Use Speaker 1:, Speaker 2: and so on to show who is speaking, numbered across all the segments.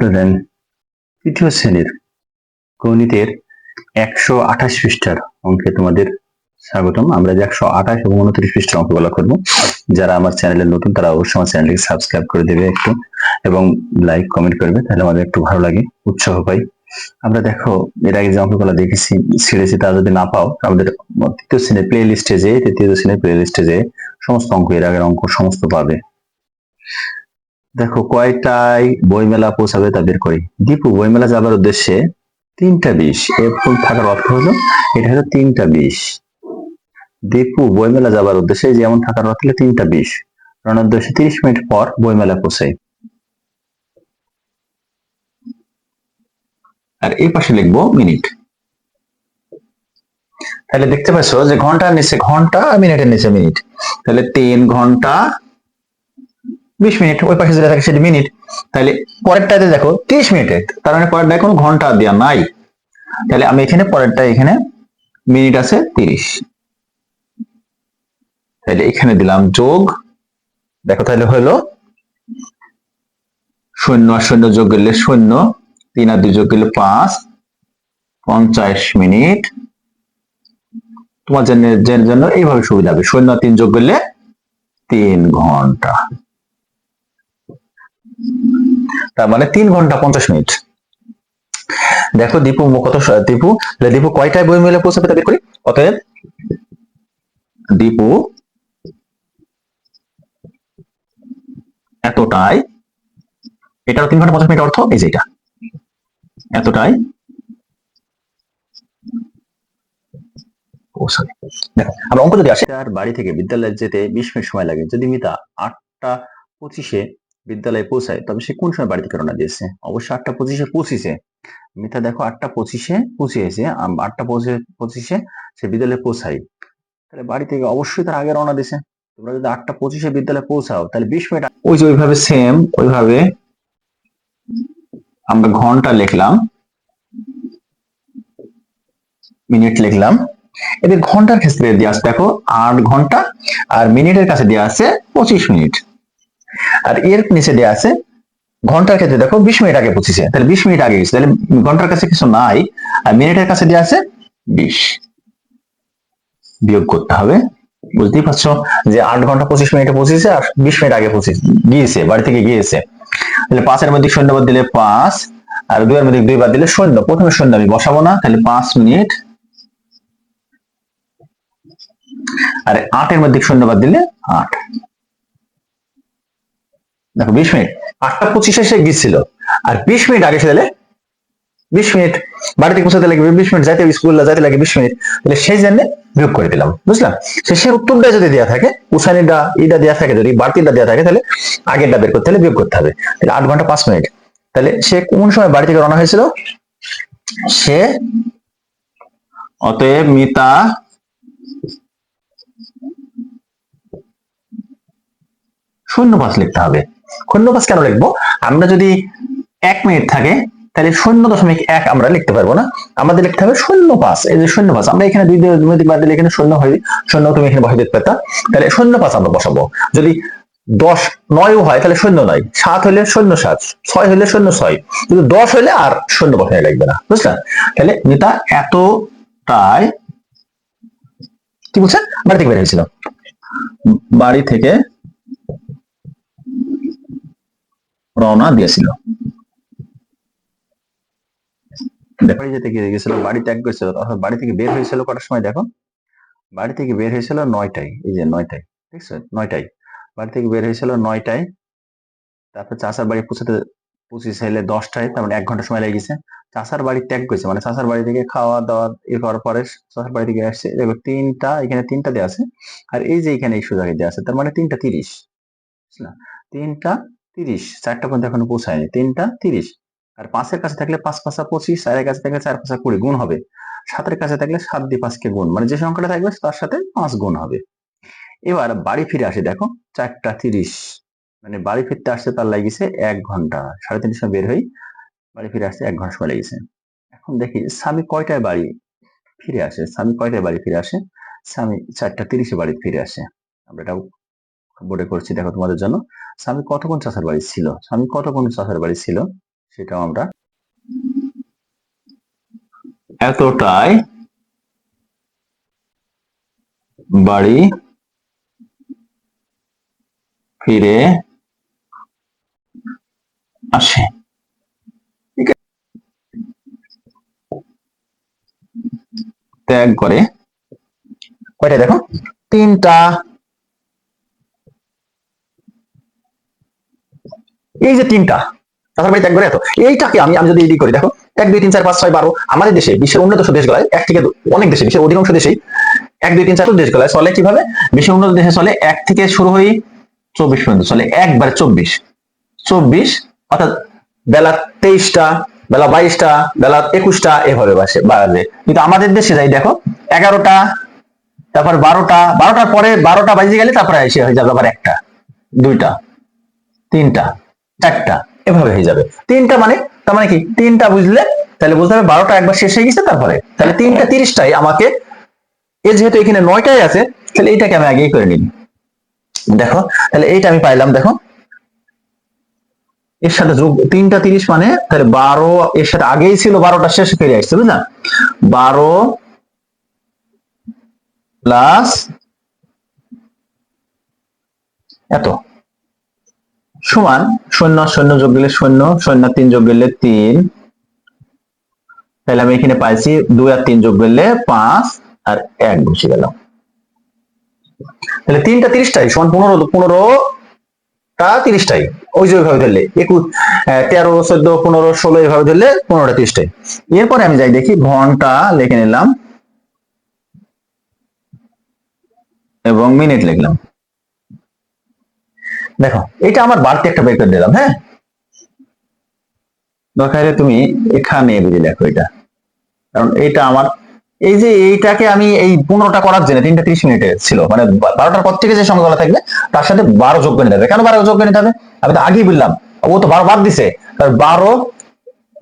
Speaker 1: প্রধান তৃতীয় শ্রেণির গণিতের একশো আঠাশ পৃষ্ঠার অঙ্কে তোমাদের স্বাগতম। আমরা যে একশো আঠাশ এবং উনত্রিশ পৃষ্ঠার অঙ্কগুলো করব, যারা আমার চ্যানেলে নতুন তারা অবশ্যই আমার চ্যানেলকে সাবস্ক্রাইব করে দেবে একটু এবং লাইক, কমেন্ট করবে, তাহলে আমাদের একটু ভালো লাগে, উৎসাহ পাই। আমরা দেখো, এর আগে যে অঙ্কগুলো দেখেছি, ছেড়েছি, তা যদি না পাও, আমাদের তৃতীয় শ্রেণির প্লে লিস্টে যে তৃতীয় শ্রেণির প্লে লিস্টে যে সমস্ত অঙ্ক, এর আগের অঙ্ক সমস্ত পাবে। দেখো কয়টায় বইমেলা পৌঁছাবে তা বের করি। দীপু, বইমেলা যাবার উদ্দেশ্যে তিনটা বিশ। এর ফুল থাকার অর্থ হলো এটা হলো তিনটা বিশ। দীপু, বইমেলা যাবার উদ্দেশ্যে যেমন থাকার অর্থ হলো তিনটা বিশ। রওনার উদ্দেশ্যে তিরিশ মিনিট পর বইমেলা পৌঁছাই আর এই পাশে লিখব মিনিট। তাহলে দেখতে পাচ্ছ যে ঘণ্টার নিচে, ঘণ্টা মিনিটের নিচে মিনিট। তাহলে তিন ঘণ্টা বিশ মিনিট, ওই পাশে যেটা থাকে সেটা মিনিট। তাহলে পরেরটাতে দেখো, তিরিশ মিনিটে। তার মানে পরেরটায় কোনো ঘণ্টা দেওয়া নাই। তাহলে আমি এখানে পরেরটা এখানে মিনিট আছে তিরিশ। তাহলে এখানে দিলাম যোগ। দেখো তাহলে হলো শূন্য আর শূন্য যোগ করলে শূন্য, তিন আর দুই যোগ করলে পাঁচ, পঞ্চাশ মিনিট। তোমার জন্য এইভাবে সুবিধা হবে। শূন্য তিন যোগ করলে তিন ঘণ্টা। তার মানে তিন ঘণ্টা পঞ্চাশ মিনিট। দেখো দীপু কত দীপু দীপু কয়টায় বই মেলে পৌঁছাবে তা বের করি? অতএব দীপু এতটাই এটারও তিন ঘণ্টা পঞ্চাশ মিনিট অর্থ, এই যে এটা। এতটাই পৌঁছাবে অঙ্ক যদি আসে, তার বাড়ি থেকে বিদ্যালয়ে যেতে বিশ মিনিট সময় লাগে। যদি মিতা আটটা পঁচিশে বিদ্যালয়ে পৌঁছায়। তবে সে কোন সময় বাড়ি থেকে রওনা দিয়েছে অবশ্যই আটটা পঁচিশে পৌঁছিছে। মিতা দেখো, আটটা পঁচিশে পৌঁছিয়েছে। আটটা পঁচিশে সে বিদ্যালয়ে পৌঁছায়। তাহলে বাড়ি থেকে অবশ্যই তার আগে রওনা দিছে তোমরা যদি আটটা পঁচিশে বিদ্যালয়ে পৌঁছাও, তাহলে বিশ মিনিট ওই যে ওইভাবে সেম ওইভাবে আমরা ঘণ্টা লিখলাম। মিনিট লিখলাম। এদের ঘণ্টার ক্ষেত্রে দিয়ে আছে, দেখো, আট ঘণ্টা, আর মিনিটের কাছে দেওয়া আছে পঁচিশ মিনিট। আর এর নিচে দেওয়া আছে, ঘণ্টার ক্ষেত্রে দেখো বিশ মিনিট আগে পৌঁছেছে। তাহলে বিশ মিনিট আগে গেছে, তাহলে ঘণ্টার কাছে কিছু নাই, আর মিনিটের কাছে দেওয়া আছে বিশ। বিয়োগ করতে হবে। বুঝতেই পারছ যে আট ঘণ্টা পঁচিশ মিনিটে পৌঁছেছে আর বিশ মিনিট আগে পৌঁছে, গিয়েছে, বাড়ি থেকে গিয়েছে। তাহলে পাঁচের মধ্যে শূন্য বাদ দিলে পাঁচ, আর দুইয়ের মধ্যে দুই বাদ দিলে শূন্য। প্রথমে শূন্য আমি বসাবো না, তাহলে পাঁচ মিনিট। আর আটের মধ্যে শূন্য বাদ দিলে আট। দেখো বিশ মিনিট। আটটা পঁচিশে সে গিয়েছিল। আর বিশ মিনিট আগে সে বিশ মিনিট, বাড়িতে পৌঁছাতে লাগে বিশ মিনিট, যাইতে স্কুল, যাইতে লাগে বিশ মিনিট। তাহলে সেই জন্য বিয়োগ করে দিলাম, বুঝলাম? শেষের উত্তরটা যদি দেওয়া থাকে উসানিটা ইটা দেওয়া থাকে যদি, বাড়তিটা দেওয়া থাকে, তাহলে আগেরটা বের করতে হলে বিয়োগ করতে হবে। তাহলে আট ঘণ্টা পাঁচ মিনিট। তাহলে সে কোন সময় বাড়ি থেকে রওনা হয়েছিল? সে অতএব মিতা শূন্য পাঁচ লিখতে হবে। শূন্য পাঁচ কেন লিখব? আমরা যদি এক মিনিট থাকে, তাহলে শূন্য দশমিক এক আমরা লিখতে পারব না। আমাদের লিখতে হবে শূন্য পাঁচ। এই যে শূন্য পাঁচ, আমরা এখানে দুই দুই বাদ দিলে এখানে শূন্য হয়। শূন্য তুমি এখানে বসে দিতে পারতা। তাহলে শূন্য পাঁচ আমরা বসাবো। যদি দশ নয়ও হয়, তাহলে শূন্য নয়। সাত হলে শূন্য সাত, ছয় হলে শূন্য ছয়। কিন্তু দশ হলে আর শূন্য বসানো লাগবে না বুঝলেন তাহলে নেতা এতটাই কি বলছেন বাড়ি থেকে বের হয়েছিল। বাড়ি থেকে রওনা দিয়েছিল। বাড়ি যেতে গিয়ে গেছিল, বাড়ি ত্যাগ করেছিল অর্থাৎ বাড়ি থেকে বের হয়েছিল কটার সময় দেখো? বাড়ি থেকে বের হয়েছিল নয়টায়, এই যে নয়টায় ঠিক আছে নয়টায়। বাড়ি থেকে বের হয়েছিল নয়টায়, তারপর চাষার বাড়ি পৌঁছাতে পঁচিশ হলে দশটায়, তার মানে এক ঘণ্টা সময় লেগে গেছে। চাষার বাড়ি ত্যাগ করেছে মানে চাষার বাড়ি থেকে খাওয়া দাওয়া এ করার পরে চাষার বাড়ি থেকে আসছে, দেখো তিনটা, এখানে তিনটা দেওয়া আছে, আর এই যে এখানে এই সোজাকে দেওয়া আছে, তার মানে তিনটা তিরিশ, বুঝলা? তিনটা তিরিশ, চারটা পর্যন্ত এখনও পৌঁছায়নি। তিনটা, তিরিশ। আর পাঁচের কাছে থাকলে পাঁচ পাঁচা পঁচিশ, চারের কাছে থাকলে চার পাঁচা কুড়ি গুণ হবে। সাতের কাছে থাকলে সাত দিয়ে পাঁচকে গুণ। মানে যে সংখ্যাটা থাকবে তার সাথে পাঁচ গুণ হবে। এবার বাড়ি ফিরে আসে, দেখো, চারটা তিরিশ। মানে বাড়ি ফিরতে আসতে তার লাগিয়েছে এক ঘণ্টা। সাড়ে তিনটার সময় বের হই, বাড়ি ফিরে আসতে এক ঘণ্টা সময় লেগেছে। এখন দেখি, স্বামী কয়টায় বাড়ি ফিরে আসে? স্বামী কয়টায় বাড়ি ফিরে আসে? স্বামী চারটা তিরিশে বাড়ি ফিরে আসে। আমরা এটা বোর্ডে করছি, দেখো তোমাদের জন্য। স্বামী কতক্ষণ চাষার বাড়ি ছিল? স্বামী কতক্ষণ চাষার বাড়ি ছিল? সেটাও আমরা এতটাই বাড়ি ফিরে আসে। ত্যাগ করে। কয়টা দেখো? তিনটা। এই যে তিনটা তাছাড়া বাড়ি ত্যাগ করে এত। এইটাকে আমি আমি যদি এডি করি, দেখো, এক, দুই, তিন, চার, পাঁচ, ছয়, বারো, আমাদের দেশে, বিশ্বের উন্নত দেশগুলোয় এক থেকে অনেক দেশে, বিশ্বের অধিকাংশ দেশেই এক, দুই, তিন, চার দেশগুলোয় চলে কীভাবে? বিশ্বের উন্নত দেশে চলে এক থেকে শুরু হয়ে চব্বিশ পর্যন্ত, চলে একবার চব্বিশ। চব্বিশ, অর্থাৎ বেলা তেইশটা, বেলা বাইশটা, বেলা একুশটা, এভাবে বাসে, বাজে। কিন্তু আমাদের দেশে যাই, দেখো, এগারোটা, তারপর বারোটা, বারোটার পরে বারোটা বাজে গেলে তারপরে এসে হয়ে যাবে আবার একটা, দুইটা, তিনটা। চারটা, এভাবে হয়ে যাবে। তিনটা মানে তার মানে কি? তিনটা বুঝলে, তাহলে বুঝতে হবে বারোটা একবার শেষ হয়ে গেছে, তারপরে। তাহলে তিনটা তিরিশটাই আমাকে, এ যেহেতু এখানে নয়টাই আছে, তাহলে এইটাকে আমি আগেই করে নিই দেখো, তাহলে এইটা আমি পাইলাম, দেখো। এর সাথে যোগ, তিনটা তিরিশ মানে তাহলে বারো, এর সাথে আগেই ছিল বারোটা, শেষে ফিরে আসছে, বুঝলা? বারো প্লাস এত, সমান শূন্য শূন্য যোগ দিলে শূন্য শূন্য তিন যোগ দিলে তিন। তাহলে আমি এখানে পাইছি দুই আর তিন যোগ দিলে পাঁচ আর এক বসে গেলাম তাহলে তিনটা তিরিশটাই, সমান পনেরো পনেরোটা তিরিশটাই। ওই যে ওইভাবে ধরলে, একুশ তেরো, চোদ্দ, পনেরো, ষোলো এইভাবে ধরলে পনেরোটা তিরিশটাই। এরপরে আমি যাই দেখি, ঘণ্টা লিখে নিলাম এবং মিনিট লিখলাম। দেখো, এটা আমার বাড়তি একটা বের করে দিলাম হ্যাঁ? দরকার তুমি এখানে বুঝে দেখো এটা। কারণ এটা আমার, এই যে এইটাকে আমি এই পনেরোটা করার জন্য, তিনটা ত্রিশ মিনিটে ছিল মানে বারোটার পর থেকে যে সংখ্যাগুলো থাকবে, তার সাথে বারো যোগ করে নিতে হবে। কেন বারো যোগ করে নিতে হবে? আমি তো আগেই বললাম, ও তো বারো বাদ দিছে। তার বারো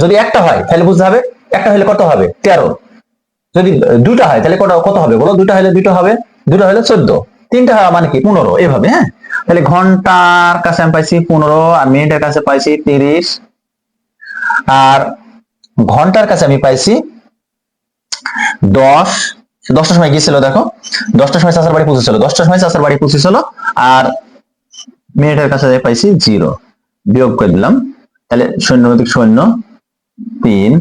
Speaker 1: যদি একটা হয়, তাহলে বুঝতে হবে, একটা হলে কত হবে? তেরো। যদি দুটা হয়, তাহলে কত হবে বলো? দুটা হলে দুটো হবে, দুটো হলে চোদ্দ। তিনটা হয় মানে কি? পনেরো, এভাবে হ্যাঁ? তাহলে ঘণ্টার কাছে আমি পাইছি পনেরো আর মিনিটের কাছে পাইছি তিরিশ। আর ঘণ্টার কাছে আমি পাইছি দশ। দশটার সময় গিয়েছিল, দেখো। দশটার সময় চাষার বাড়ি পৌঁছেছিল, দশটার সময় চাষার বাড়ি পৌঁছেছিল আর মিনিটের কাছে পাইছি জিরো। বিয়োগ করে দিলাম। তাহলে শূন্য শূন্য, তিন।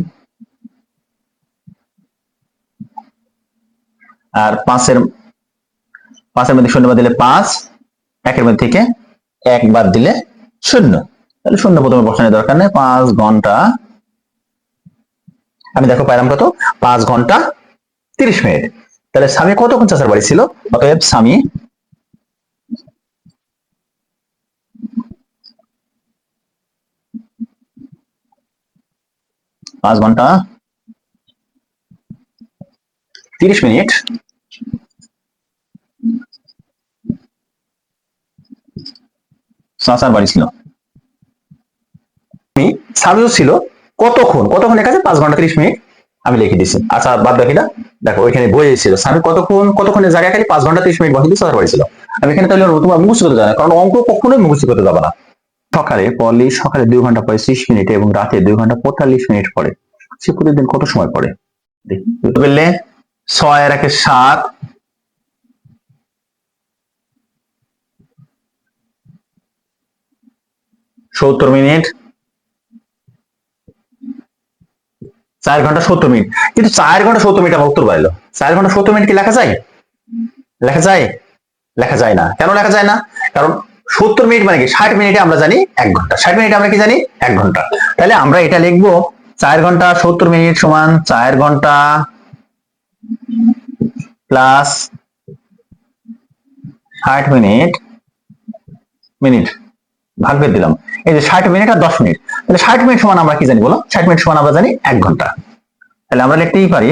Speaker 1: আর পাঁচের পাঁচের মধ্যে শূন্য দিলে পাঁচ। একের মধ্যে থেকে এক বাদ দিলে শূন্য। তাহলে শূন্য প্রথমে বসানোর দরকার নেই, পাঁচ ঘণ্টা। আমি দেখো পাইলাম কত? পাঁচ ঘণ্টা তিরিশ মিনিট। তাহলে স্বামী কতক্ষণ চাষার বাড়ি ছিল? অতএব স্বামী পাঁচ ঘণ্টা তিরিশ মিনিট চাচার বাড়ি ছিল। স্বামীও ছিল কতক্ষণ? কতক্ষণ লেখা আছে? পাঁচ ঘণ্টা তিরিশ মিনিট আমি লিখে দিছি। আচ্ছা বাদ বাকিটা দেখো, ওইখানে বইয়ে ছিল। স্বামী কতক্ষণ? কতক্ষণের জায়গায় খালি? পাঁচ ঘণ্টা তিরিশ মিনিট বসে দিয়ে বাড়ি ছিল। আমি এখানে তাহলে তোমার মুখস্থ করতে জানা কারণ অঙ্ক কখনোই মুখস্থ করতে যাবে না। সকালে পলি সকালে দুই ঘণ্টা পঁয়ত্রিশ মিনিটে এবং রাতে দুই ঘণ্টা পঁয়তাল্লিশ মিনিট পরে সে প্রতিদিন কত সময় পড়ে? দেখি। পারলে ছয় আর একে সাত সত্তর মিনিট। চার ঘণ্টা সত্তর মিনিট। কিন্তু চার ঘণ্টা সত্তর মিনিট আমার উত্তর পাইলো চার ঘণ্টা সত্তর মিনিট কি লেখা যায়? লেখা যায়? লেখা যায় না। কেন লেখা যায় না? কারণ সত্তর মিনিট মানে কি? ষাট মিনিটে আমরা জানি এক ঘণ্টা। ষাট মিনিটে আমরা কি জানি? এক ঘণ্টা। তাহলে আমরা এটা লিখব, চার ঘণ্টা সত্তর মিনিট সমান চার ঘণ্টা প্লাস ষাট মিনিট মিনিট। ভাগ করে দিলাম। এই যে ষাট মিনিট আর দশ মিনিট। তাহলে ষাট মিনিট সমান আমরা কি জানি বলো? ষাট মিনিট সমান আমরা জানি এক ঘণ্টা। তাহলে আমরা লিখতেই পারি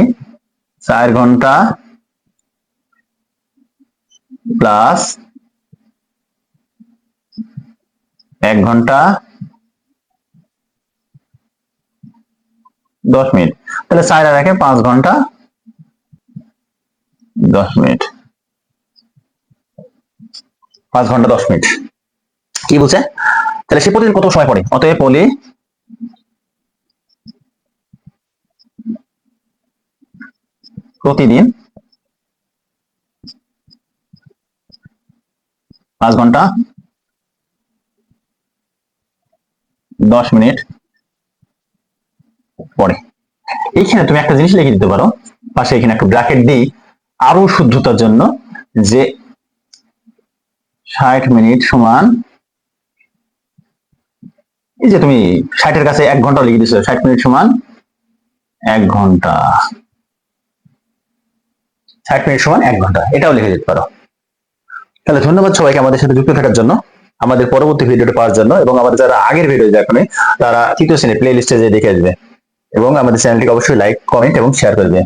Speaker 1: চার ঘণ্টা প্লাস এক ঘণ্টা দশ মিনিট। তাহলে চার আর একে পাঁচ ঘণ্টা দশ মিনিট। পাঁচ ঘণ্টা দশ মিনিট। কি বলছে? তাহলে সে প্রতিদিন কত সময় পড়ে? অতএব পলি প্রতিদিন পাঁচ ঘণ্টা দশ মিনিট পরে এইখানে তুমি একটা জিনিস লিখে দিতে পারো। পাশে এখানে একটা ব্র্যাকেট দিই। আরও শুদ্ধতার জন্য যে ষাট মিনিট সমান এই যে তুমি ষাটের কাছে এক ঘণ্টা লিখে দিছো ষাট মিনিট সমান এক ঘণ্টা। ষাট মিনিট সমান এক ঘণ্টা, এটাও লিখে দিতে পারো। তাহলে ধন্যবাদ সবাইকে আমাদের সাথে যুক্ত থাকার জন্য, আমাদের পরবর্তী ভিডিওটা পাওয়ার জন্য, এবং আমাদের যারা আগের ভিডিও দেখেনি তারা তৃতীয় শ্রেণির প্লে লিস্টে যে দেখে আসবে। এবং আমাদের চ্যানেলটিকে অবশ্যই লাইক কমেন্ট এবং শেয়ার করবে।